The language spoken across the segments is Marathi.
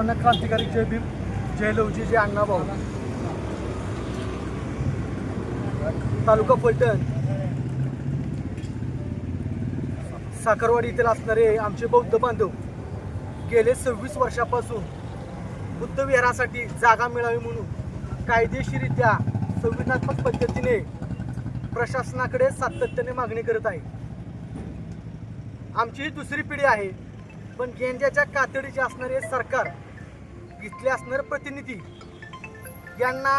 क्रांतिकारी जय भीम जय लवजी जय अण्णाभाऊ तालुका फलटण. साखरवाडी येथील असणारे आमचे बौद्ध बांधव गेले सव्वीस वर्षापासून बुद्ध विहारासाठी जागा मिळावी म्हणून कायदेशीरित्या संविधानात्मक पद्धतीने प्रशासनाकडे सातत्याने मागणी करत आहे. आमची ही दुसरी पिढी आहे पण गेंद्याच्या कातडीचे असणारे सरकार इथले असणारे प्रतिनिधी यांना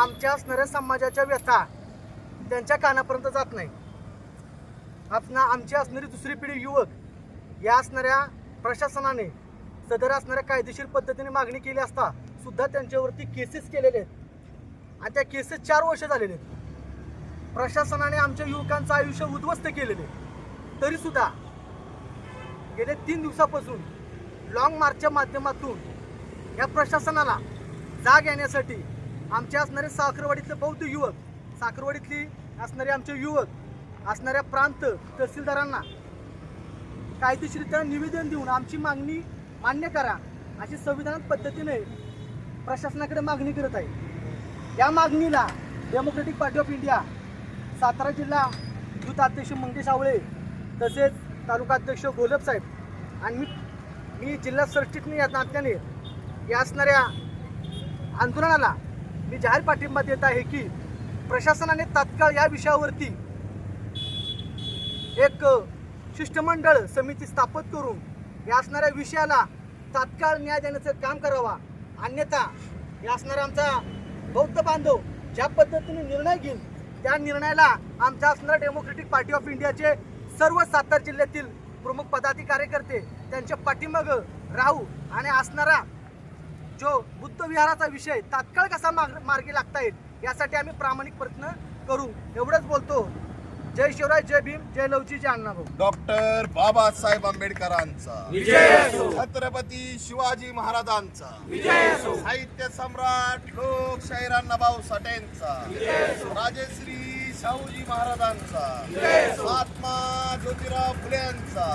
आमच्या असणाऱ्या समाजाच्या व्यथा त्यांच्या कानापर्यंत जात नाही. आपणा आमची असणारी दुसरी पिढी युवक या असणाऱ्या प्रशासनाने सदर असणाऱ्या कायदेशीर पद्धतीने मागणी केली असता सुद्धा त्यांच्यावरती केसेस केलेले आहेत. आणि त्या केसेस चार वर्ष झालेले आहेत. प्रशासनाने आमच्या युवकांचं आयुष्य उद्ध्वस्त केलेले तरीसुद्धा गेले तीन दिवसापासून लाँग मार्चच्या माध्यमातून या प्रशासनाला जाग येण्यासाठी आमचे असणारे साखरवाडीतले बौद्ध युवक साखरवाडीतली असणारे आमचे युवक असणाऱ्या प्रांत तहसीलदारांना कायदेशीरित्या निवेदन देऊन आमची मागणी मान्य करा अशी संविधानात पद्धतीने प्रशासनाकडे मागणी करत आहे. या मागणीला democratic party of India Satara जिल्हा दूत अध्यक्ष मंगेश आवळे तसेच तालुका अध्यक्ष गोलब साहेब आणि मी मी जिल्हा सरचिटणी या नात्याने या असणाऱ्या आंदोलनाला मी जाहीर पाठिंबा देत आहे की प्रशासनाने तात्काळ या विषयावरती एक शिष्टमंडळ समिती स्थापित करून या असणाऱ्या विषयाला तात्काळ न्याय देण्याचं काम करावा. अन्यथा या असणारा आमचा बौद्ध बांधव ज्या पद्धतीने निर्णय घेईल त्या निर्णयाला आमच्या असणाऱ्या डेमोक्रेटिक पार्टी ऑफ इंडियाचे सर्व सातारा जिल्ह्यातील प्रमुख पदाधिकारी कार्यकर्ते त्यांच्या पाठीमागं राहू आणि असणारा जो बुद्ध विहाराचा विषय तात्काळ कसा मार्ग मार्गी लागता येईल यासाठी आम्ही प्रामाणिक प्रयत्न करू. एवढंच बोलतो. जय शिवराय जय भीम जय लवची जय अण्णाभाऊ. डॉक्टर बाबासाहेब आंबेडकरांचा. छत्रपती शिवाजी महाराजांचा. साहित्य सम्राट लोकशाहीर अण्णाभाऊ साठेंचा. राजश्री शाहूजी महाराजांचा. महात्मा ज्योतिराव फुले यांचा